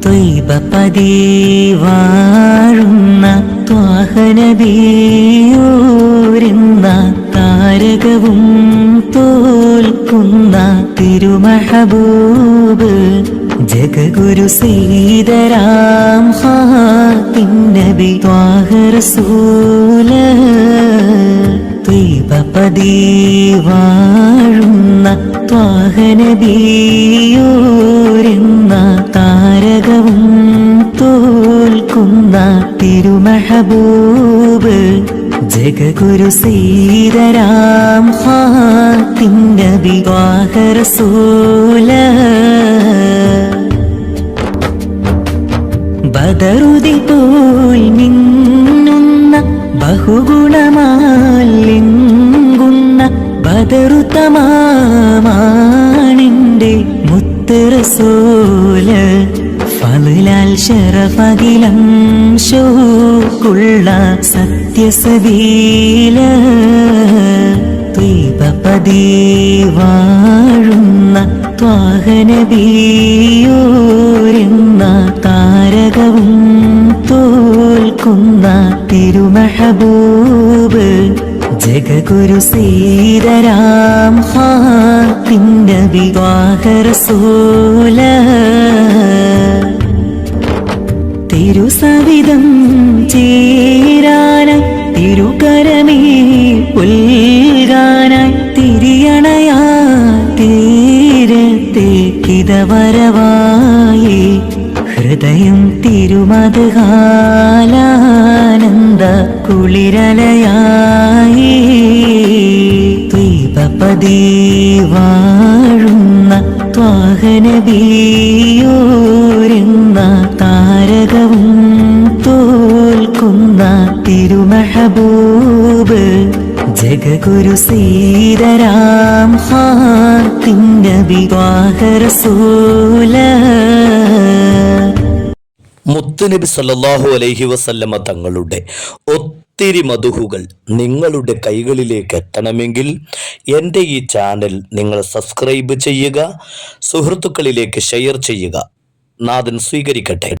ത്വയ്ബപതി വാഴുന്ന ത്വാഹനബിയൂരുന്ന താരകവും തോൽക്കുന്ന തിരുമഹബൂബ് ജഗഗുരു സീതരാം ഹാത്തിന്നബി ത്വാഹരസൂല. ത്വയ്ബപതി വാഴുന്ന ത്വാഹനബിയൂരുന്ന തിരുമഹബൂബ് ജഗഗുരു സീതരാം ഹാത്തിന്നബി ത്വാഹറസൂല ബദറുതി പോൽ മിന്നുന്ന ബഹുഗുണമാലിങ്ങുന്ന ബദറുത്തമാണിന്റെ മുത്തറസൂൽ ഫലാൽ ശരഫകിലം ശോക്കുള്ള സത്യസതീല ദ്വീപപതി വാഴുന്ന ത്വാഹനബിയൂരുന്ന താരകവും തോൽക്കുന്ന തിരുമഹബൂബ് ജഗഗുരു സീതരാം ഹാത്തിന്റെ വിവാഹരസൂല തിരുസവിധം ചേരാനായി തിരുകരമേ തിരിയണയാ തീരത്തേക്കിതവരവായി ഹൃദയം തിരുമതുകാലാനന്ദ കുളിരലയായി ദ്വീപപതി വാഴുന്ന ത്വാഹനബിയൂരുന്ന തോൽക്കുന്ന തിരുമഹബൂബ്. ജഗഗുരു സീതരാം ഹാത്തിന്റെ വിവാഹരസൂല മുത്തുനബി സല്ലല്ലാഹു അലൈഹി വസല്ലമ തങ്ങളുടെ ഒത്തിരി മധുഹുകൾ നിങ്ങളുടെ കൈകളിലേക്ക് എത്തണമെങ്കിൽ എന്റെ ഈ ചാനൽ നിങ്ങൾ സബ്സ്ക്രൈബ് ചെയ്യുക സുഹൃത്തുക്കളിലേക്ക് ഷെയർ ചെയ്യുക. നാഥൻ സ്വീകരിക്കട്ടെ.